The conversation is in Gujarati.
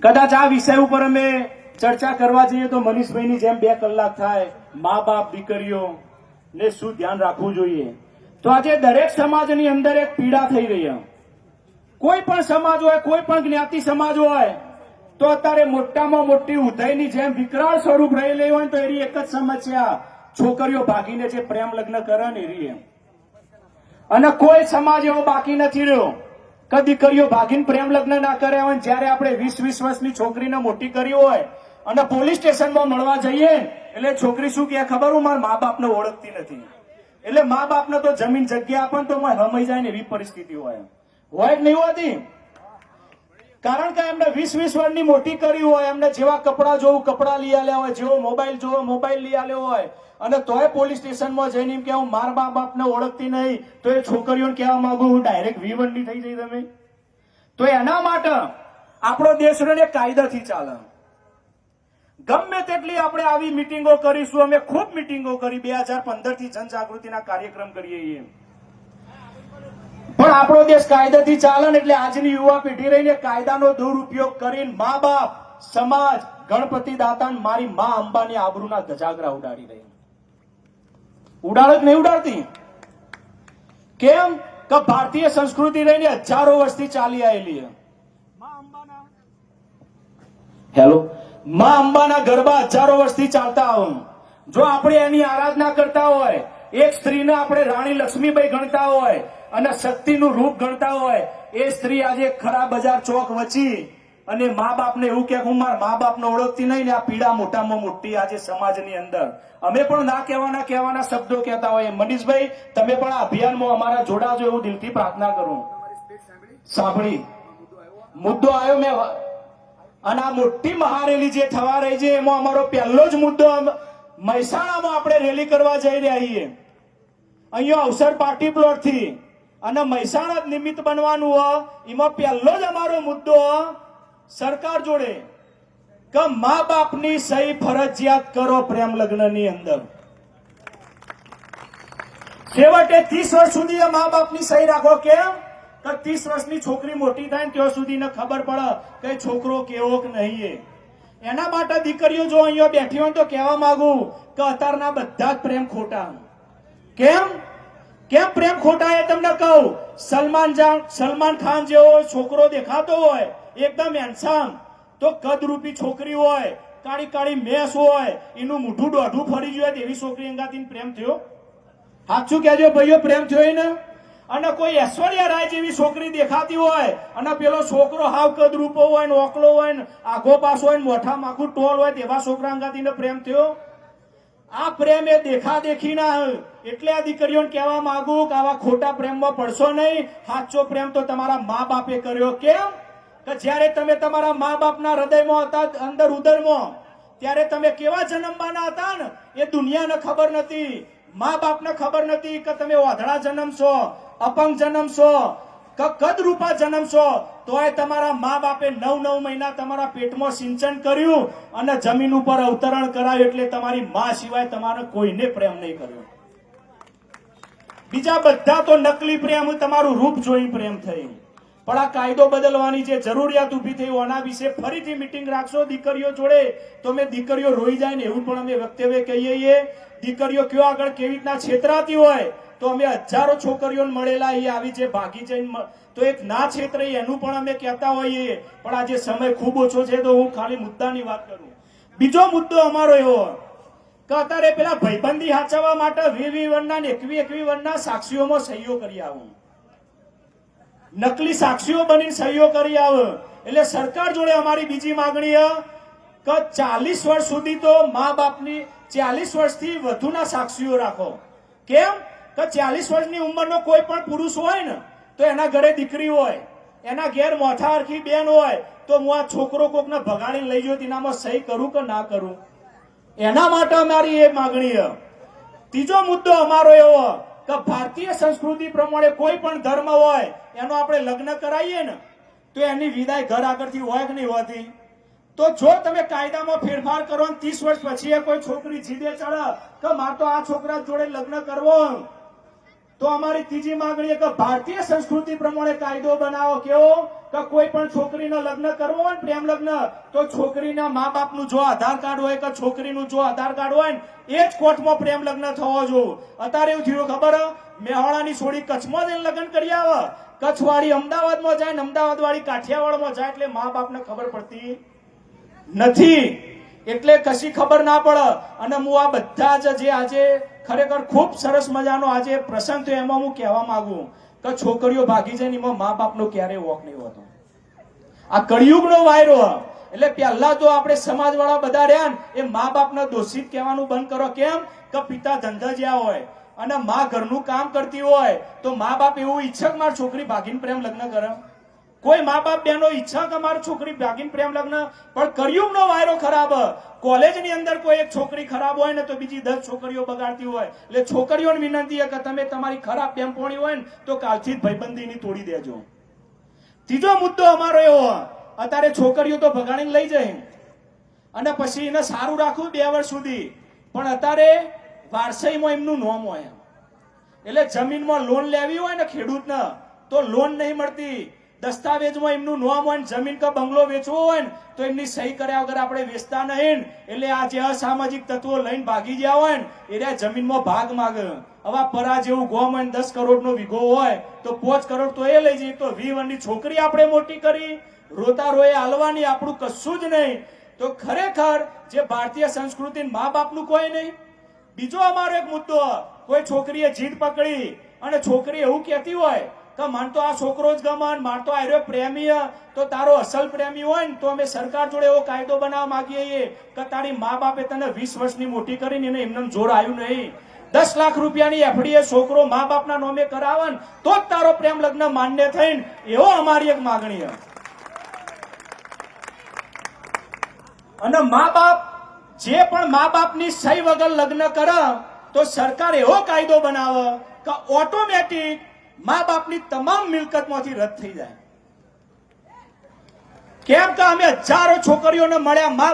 કદાચ આ વિષય ઉપર અમે ચર્ચા કરવા જઈએ તો મનીષભાઈની જેમ બે કલાક થાય મા બાપ દીકરીઓ ને શું ધ્યાન રાખવું જોઈએ? તો આજે દરેક સમાજની અંદર એક પીડા થઈ રહી કોઈ પણ સમાજ હોય, કોઈ પણ જ્ઞાતિ સમાજ હોય, તો અત્યારે મોટામાં મોટી ઉદયની જેમ વિકરાળ સ્વરૂપ રહેલી હોય તો એની એક જ સમસ્યા, છોકરીઓ ભાગીને જે પ્રેમ લગ્ન કરે ને એ એમ. અને કોઈ સમાજ એવો બાકી નથી રહ્યો. કે દીકરીઓ ભાગીને પ્રેમ લગ્ન ના કર્યા હોય જ્યારે આપણે વીસ વીસ વર્ષની છોકરીને મોટી કરી હોય અને પોલીસ સ્ટેશનમાં મળવા જઈએ, એટલે છોકરી શું કે ખબર હું મારા મા બાપને ઓળખતી નથી. એટલે મા બાપને તો જમીન જગ્યા આપે તો રમાઈ જાય ને એવી પરિસ્થિતિ હોય. હોય જ નહીં હોતી કારણ કે એમને વીસ વીસ વર્ષની મોટી કરી હોય, એમને જેવા કપડા જોવું, કપડાં લઈ આલ્યા હોય, જેવો મોબાઈલ જોવો, મોબાઈલ લઈ આલ્યો હોય, અને તોય પોલીસ સ્ટેશનમાં જઈને એમ કે હું મારા મા બાપને ઓળખતી નહીં, તો એ છોકરીઓને કહેવા માંગુ, હું ડાયરેક્ટ વી વનની થઈ જઈ તમે. તો એના માટે આપણો દેશ રહ્યો ને કાયદાથી ચાલે. ગમે તેટલી આપણે આવી મિટિંગો કરીશું, અમે ખૂબ મિટિંગો કરી, બે હજાર પંદરથી જનજાગૃતિના કાર્યક્રમ કરીએ છીએ. પણ આપણો દેશ કાયદાથી ચાલે ને એટલે આજની યુવા પેઢી રહીને કાયદાનો દુરુપયોગ કરીને મા બાપ સમાજ ગણપતિ દાતા મારી મા અંબાની આબરૂના ધજાગરા ઉડાડી રહી ઉડાડક નહીં ઉડાડતી? કેમ? કે ભારતીય સંસ્કૃતિ રહીને હજારો વર્ષથી ચાલી આવેલી હેલો? મા અંબાના ગરબા હજારો વર્ષથી ચાલતા હોય. જો આપણે એની આરાધના કરતા હોય એક સ્ત્રીને આપણે રાણી લક્ષ્મીબાઈ ગણતા હોય અને શક્તિનું રૂપ ગણતા હોય, એ સ્ત્રી આજે ખરા બજાર ચોક વચી અને મા બાપને એવું કે, હું મારા મા બાપને ઓળખતી નહીં ને આ પીડા મોટામાં મોટી આજે સમાજની અંદર. અમે પણ ના કહેવાના કહેવાના શબ્દો કહેતા હોય મનીષભાઈ, તમે પણ આ અભિયાનમાં અમારા જોડાજો એવું દિલથી પ્રાર્થના કરું. સાંભળી. મુદ્દો આવ્યો મેં. અને આ મોટી મહારેલી જે થવા રહી છે, એમાં અમારો પહેલો જ મુદ્દો મહેસાણામાં આપણે રેલી કરવા જઈ રહ્યા છીએ. અહીંયા અવસર પાર્ટી પ્લોટથી. અને મહેસાણા જ નિમિત્ત બનવાનું હોય, એમાં પહેલો જ અમારો મુદ્દો સરકાર જોડે કે મા બાપની સહી ફરજિયાત કરો પ્રેમ લગ્નની અંદર. છેવટે ત્રીસ વર્ષ સુધી મા બાપની સહી રાખો કેમ? કે ત્રીસ વર્ષની છોકરી મોટી થાય ત્યાં સુધી ખબર પડે કે છોકરો કેવો કે નહીં એ. એના માટે દીકરીઓ જો અહીંયા બેઠી હોય તો કહેવા માંગુ કે અત્યારના બધા જ પ્રેમ ખોટા. કેમ? કેમ પ્રેમ ખોટા એ તમને કહું? સલમાન સલમાન ખાન જેવો છોકરો દેખાતો હોય, એકદમ હેન્ડસમ તો કદરૂપી છોકરી હોય, કાળી કાળી મેસ હોય, એનું મોઢું દોઢું ફરી ગયું હોય તેવી છોકરી અંગાથી પ્રેમ થયો? સાચું કહેજો, ભાઈઓ, પ્રેમ થયો ને અને કોઈ ઐશ્વર્યા રાય જેવી છોકરી દેખાતી હોય, અને પેલો છોકરો હાવ કદરૂપો હોય ને ઓકલો હોય, ને આઘો પાસો હોય, ને મોઠા માખું ટોલ હોય તેવા છોકરા અંગાથી પ્રેમ થયો? આ પ્રેમ એ દેખા દેખી ના એટલે આ દીકરીઓને કહેવા માંગુ કે આવા ખોટા પ્રેમમાં પડશો નહીં. સાચો પ્રેમ તો તમારા મા બાપે કર્યો. કેમ? કે જ્યારે તમે તમારા મા બાપના હૃદયમાં હતા, અંદર ઉદરમાં, ત્યારે તમે કેવા જન્મવાના હતા ને? એ દુનિયાને ખબર નથી. મા બાપને ખબર નથી કે તમે વાધળા જન્મશો, અપંગ જન્મશો, કે કદરૂપા જન્મશો. તોય તમારા મા બાપે નવ નવ મહિના તમારા પેટમાં સિંચન કર્યું અને જમીન ઉપર અવતરણ કરાયું એટલે તમારી મા સિવાય તમારે કોઈને પ્રેમ નહીં કર્યો. બીજા બધા તો નકલી પ્રેમ, તમારું રૂપ જોઈ પ્રેમ થઈ. પણ આ કાયદો બદલવાની જે જરૂરિયાત ઊભી થઈ આના વિશે ફરીથી મિટિંગ રાખશો દીકરીઓ જોડે. તો મેં દીકરીઓ રોઈ જાય ને એવું પણ અમે વક્તવ્ય કહીએ દીકરીઓ કયો આગળ કેવી રીતના છેતરાતી હોય તો અમે હજારો છોકરીઓને મળેલા એ આવી જે ભાગી જઈને તો એક ના છેતરાઈ એનું પણ અમે કહેતા હોઈએ. પણ આજે સમય ખૂબ ઓછો છે તો હું ખાલી મુદ્દાની વાત કરું. બીજો મુદ્દો અમારો એવો. કે અત્યારે પેલા ભયબંધી હાચવવા માટે વી વી વનના એકવી એકવી વનના સાક્ષીઓમાં સહીઓ કરી આવું. નકલી સાક્ષીઓ બની સહીઓ કરી આવે. એટલે સરકાર જોડે અમારી બીજી માંગણી કે ચાલીસ વર્ષ સુધી તો મા બાપની ચાલીસ વર્ષથી વધુના સાક્ષીઓ રાખો. કેમ? કે ચાલીસ વર્ષની ઉંમરનો કોઈ પણ પુરુષ હોય ને, તો એના ઘરે દીકરી હોય, એના ઘેર મોથારખી બેન હોય, તો હું આ છોકરો કોકને ભગાડીને લઈ જાઉં, તેનામાં સહી કરું કે ના કરું? એના માટે અમારી એ માગણી ત્રીજો મુદ્દો અમારો એવો કે ભારતીય સંસ્કૃતિ પ્રમાણે કોઈ પણ ધર્મ હોય, એનો આપણે લગ્ન કરાવીએ ને, તો એની વિદાય ઘર આગળથી હોય કે નહીં હોતી? તો જો તમે કાયદામાં ફેરફાર કરો ને, ત્રીસ વર્ષ પછી કોઈ છોકરી જીદે ચડે, કે મારે તો આ છોકરા જોડે લગ્ન કરવો તો અમારી ત્રીજી માંગણી કે ભારતીય સંસ્કૃતિ પ્રમાણે કાયદો બનાવો, કેવો? કે કોઈ પણ છોકરીના લગ્ન કરવો હોય પ્રેમ લગ્ન, તો છોકરીના મા બાપનું જો આધાર કાર્ડ હોય કે છોકરીનું જો આધાર કાર્ડ હોય ને, એ જ કોર્ટમાં પ્રેમ લગ્ન થવો જોઈએ. અત્યારે એવું થયું, ખબર? મેહોળાની છોડી કચ્છમાં જઈને લગ્ન કરી આવે. કચ્છવાળી અમદાવાદમાં જાય ને અમદાવાદ વાળી કાઠિયાવાડમાં જાય એટલે મા બાપને ખબર પડતી નથી. એટલે કશી ખબર ના પડે. અને હું આ બધા જ જે આજે ખરેખર ખૂબ સરસ મજાનો આજે પ્રસંગ થયો એમાં હું કહેવા માંગુ કે છોકરીઓ ભાગી જાય ને એમાં મા બાપનો ક્યારેય વોક નહીં હોતો. આ કળિયુગનો વાયરો એટલે પહેલા તો આપણે સમાજવાળા બધા રહ્યા ને, એ મા બાપને દોષિત કહેવાનું બંધ કરો. કેમ? કે પિતા ધંધા જ્યાં હોય અને મા ઘરનું કામ કરતી હોય, તો મા બાપ એવું ઈચ્છક મારી છોકરી ભાગીને પ્રેમ લગ્ન કરે. કોઈ મા બાપ બેનો ઈચ્છા કે મારી છોકરી ભાગીને પ્રેમ લગ્ન, પણ કર્યું નો વાયરો ખરાબ. કોલેજની અંદર કોઈ એક છોકરી ખરાબ હોય ને તો બીજી દસ છોકરીઓ બગાડતી હોય. એટલે છોકરીઓને વિનંતી કે તમે તમારી ખરાબ બેમપોણી હોય ને તો કાલથી જ ભાઈબંધીની તોડી દેજો. ત્રીજો મુદ્દો અમારો એવો, અત્યારે છોકરીઓ તો ભગાડીને લઈ જાય. અને પછી એને સારું રાખવું બે વર્ષ સુધી. પણ અત્યારે વારસાઈમાં એમનું નોમ હોય. એટલે જમીનમાં લોન લેવી હોય ને ખેડૂતને, તો લોન નહીં મળતી. દસ્તાવેજમાં એમનું નામ હોય જમીન કે બંગલો વેચવો હોય ને, તો એમની સહી કર્યા વગર આપણે વેચતા નહીં એટલે આ જે અસામાજિક તત્વો લઈને ભાગી ગયા હોય ને, એ જમીનમાં ભાગ માગે. હવે પરા જેવું ગોમ હોય દસ કરોડનો વીઘો હોય, તો પાંચ કરોડ તો એ લઈ જઈએ. તો વી વનની છોકરી આપણે મોટી કરી. રોતા રોએ હાલવાની, આપણું કશું જ નહીં. તો ખરેખર જે ભારતીય સંસ્કૃતિ મા બાપનું કોઈ નહીં. બીજો અમારો એક મુદ્દો, કોઈ છોકરીએ જીદ પકડી અને છોકરી એવું કહેતી હોય કે મન તો આ છોકરો જ ગમન, માર તો આર્યો પ્રેમી તો તારો અસલ પ્રેમી હોય ને તો અમે સરકાર જોડે એવો કાયદો બનાવવા માંગીએ છીએ કે તારી મા બાપે તને વીસ વર્ષની મોટી કરીને એને એમને જોર આવ્યું નહીં. દસ લાખ રૂપિયાની એફડી એ છોકરો મા બાપના નોમે કરાવે ને તો જ તારો પ્રેમ લગ્ન માન્ય થઈને એવો અમારી એક માગણી અને મા બાપ જે પણ મા બાપની સહી વગર લગ્ન કરે, તો સરકાર એવો કાયદો બનાવે કે ઓટોમેટિક મા બાપની તમામ મિલકતમાંથી રદ થઈ જાય. કેમ કે અમે હજારો છોકરીઓને મળ્યા મા